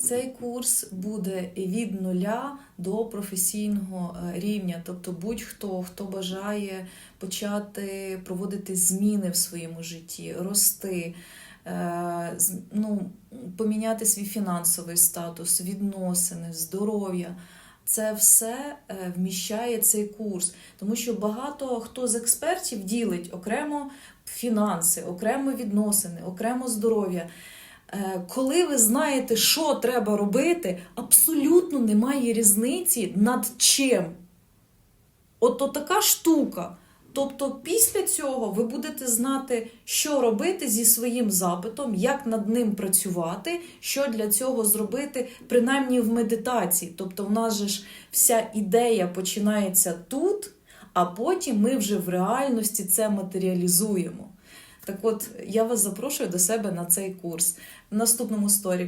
Цей курс буде від нуля до професійного е, рівня. Тобто, будь-хто, хто бажає почати проводити зміни в своєму житті, рости, е, ну, поміняти свій фінансовий статус, відносини, здоров'я. Це все е, вміщає цей курс, тому що багато хто з експертів ділить окремо фінанси, окремо відносини, окремо здоров'я. Е, Коли ви знаєте, що треба робити, абсолютно немає різниці над чим. От така штука. Тобто, після цього ви будете знати, що робити зі своїм запитом, як над ним працювати, що для цього зробити, принаймні в медитації. Тобто, в нас же ж вся ідея починається тут, а потім ми вже в реальності це матеріалізуємо. Так от, я вас запрошую до себе на цей курс. В наступному сторі